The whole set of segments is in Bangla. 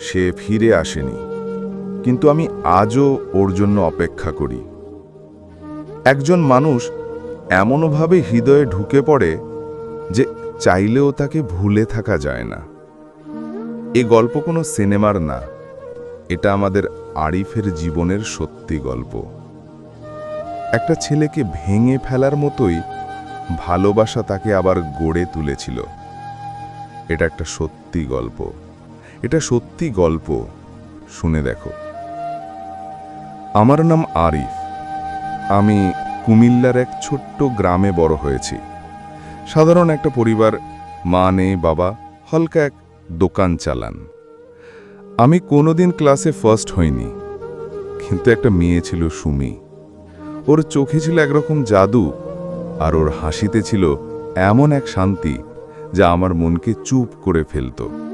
সে ফিরে আসেনি। কিন্তু আমি আজও ওর জন্য অপেক্ষা করি। একজন মানুষ এমনভাবে হৃদয়ে ঢুকে পড়ে যে চাইলেও তাকে ভুলে থাকা যায় না। এ গল্প কোনো সিনেমার না। এটা আমাদের আরিফের জীবনের সত্যি গল্প। একটা ছেলেকে ভেঙে ফেলার মতোই ভালোবাসা তাকে আবার গড়ে তুলেছিল। এটা একটা সত্যি গল্প। এটা সত্যি গল্প। শুনে দেখো। আমার নাম আরিফ। আমি কুমিল্লার এক ছোট্ট গ্রামে বড় হয়েছি। সাধারণ একটা পরিবার, মা নেই, বাবা, হালকা এক দোকান চালান। আমি কোনোদিন ক্লাসে ফার্স্ট হইনি। কিন্তু একটা মেয়ে ছিল সুমি। ওর চোখে ছিল একরকম জাদু আর ওর হাসিতে ছিল এমন এক শান্তি যা আমার মনকে চুপ করে ফেলত।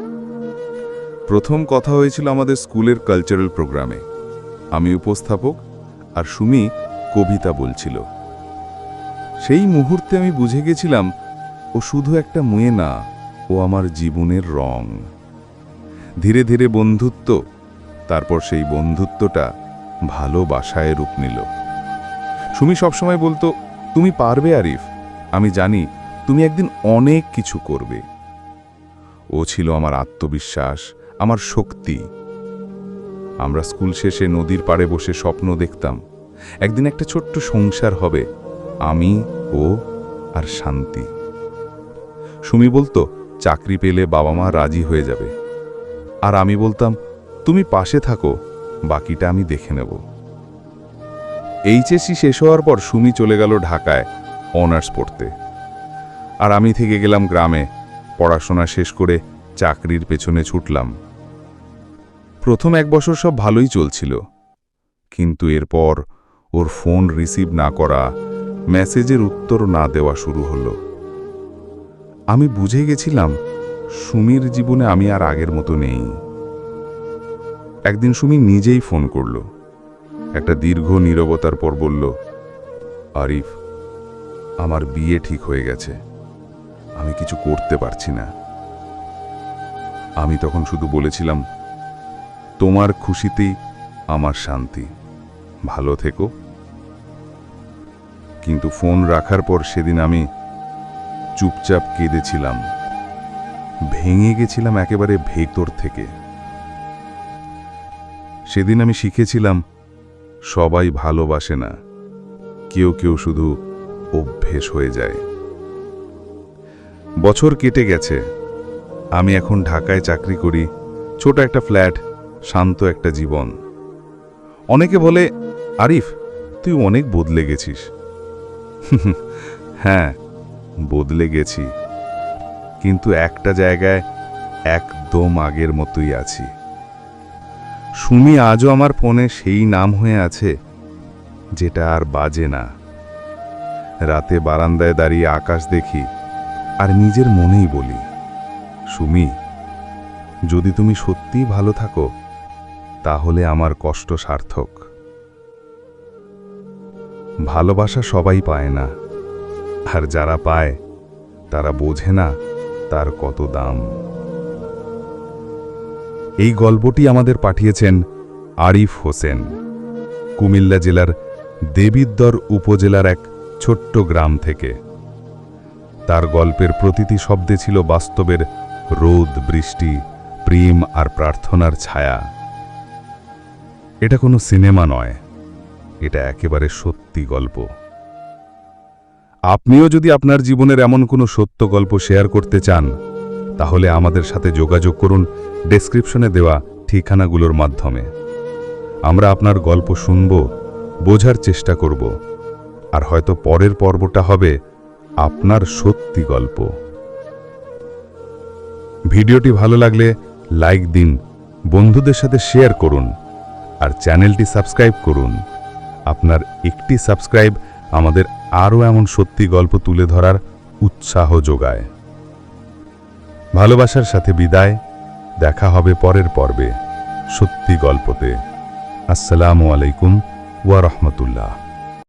প্রথম কথা হয়েছিল আমাদের স্কুলের কালচারাল প্রোগ্রামে আমি উপস্থাপক আর সুমি কবিতা বলছিল। সেই মুহূর্তে আমি বুঝে গেছিলাম, ও শুধু একটা মেয়ে না, ও আমার জীবনের রং। ধীরে ধীরে বন্ধুত্ব, তারপর সেই বন্ধুত্বটা ভালোবাসায় রূপ নিল। সুমি সবসময় বলতো, তুমি পারবে আরিফ, আমি জানি তুমি একদিন অনেক কিছু করবে। ও ছিল আমার আত্মবিশ্বাস আমার শক্তি। আমরা স্কুল শেষে নদীর পাড়ে বসে স্বপ্ন দেখতাম। একদিন একটা ছোট্ট সংসার হবে, আমি, ও, আর শান্তি। সুমি বলতো, চাকরি পেলে বাবা মা রাজি হয়ে যাবে। আর আমি বলতাম, তুমি পাশে থাকো, বাকিটা আমি দেখে নেব। এইচএসসি শেষ হওয়ার পর সুমি চলে গেল ঢাকায় অনার্স পড়তে। আর আমি থেকে গেলাম গ্রামে, পড়াশোনা শেষ করে চাকরির পেছনে ছুটলাম। প্রথম এক বছর সব ভালোই চলছিল। কিন্তু এরপর ওর ফোন রিসিভ না করা, মেসেজের উত্তর না দেওয়া শুরু হলো। আমি বুঝে গেছিলাম, সুমির জীবনে আমি আর আগের মতো নেই। একদিন সুমি নিজেই ফোন করল। একটা দীর্ঘ নীরবতার পর বলল, আরিফ, আমার বিয়ে ঠিক হয়ে গেছে। আমি কিছু করতে পারছি না। আমি তখন শুধু বলেছিলাম তোমার খুশিতেই আমার শান্তি। ভালো থেকো। কিন্তু ফোন রাখার পর সেদিন আমি চুপচাপ কেঁদেছিলাম। ভেঙে গেছিলাম একেবারে ভেতর থেকে। সেদিন আমি শিখেছিলাম, সবাই ভালোবাসে না। কেউ কেউ শুধু অভ্যেস হয়ে যায়। বছর কেটে গেছে। আমি এখন ঢাকায় চাকরি করি, ছোট একটা ফ্ল্যাট শান্ত একটা জীবন। অনেকে বলে, আরিফ, তুই অনেক বদলে গেছিস। হ্যাঁ বদলে গেছি। কিন্তু একটা জায়গায় একদম আগের মতোই আছি। সুমি আজও আমার ফোনে সেই নাম হয়ে আছে, যেটা আর বাজে না। রাতে বারান্দায় দাঁড়িয়ে আকাশ দেখি, আর নিজের মনেই বলি, সুমি, যদি তুমি সত্যিই ভালো থাকো তাহলে আমার কষ্ট সার্থক। ভালোবাসা সবাই পায় না। আর যারা পায়, তারা বোঝে না তার কত দাম। এই গল্পটি আমাদের পাঠিয়েছেন আরিফ হোসেন, কুমিল্লা জেলার দেবিদ্দর উপজেলার এক ছোট্ট গ্রাম থেকে। তার গল্পের প্রতিটি শব্দে ছিল বাস্তবের রোদ, বৃষ্টি, প্রেম আর প্রার্থনার ছায়া। এটা কোনো সিনেমা নয়। এটা একেবারে সত্যি গল্প। আপনিও যদি আপনার জীবনের এমন কোনো সত্য গল্প শেয়ার করতে চান, তাহলে আমাদের সাথে যোগাযোগ করুন ডেসক্রিপশনে দেওয়া ঠিকানাগুলোর মাধ্যমে। আমরা আপনার গল্প শুনব, বোঝার চেষ্টা করব, আর হয়তো পরের পর্বটা হবে আপনার সত্যি গল্প। ভিডিওটি ভালো লাগলে লাইক দিন, বন্ধুদের সাথে শেয়ার করুন। আর চ্যানেলটি সাবস্ক্রাইব করুন। আপনার একটি সাবস্ক্রাইব আমাদের আরও এমন সত্যি গল্প তুলে ধরার উৎসাহ যোগায়। ভালোবাসার সাথে বিদায়, দেখা হবে পরের পর্বে সত্যি গল্পতে। আসসালামু আলাইকুম ওয়া রহমতুল্লাহ।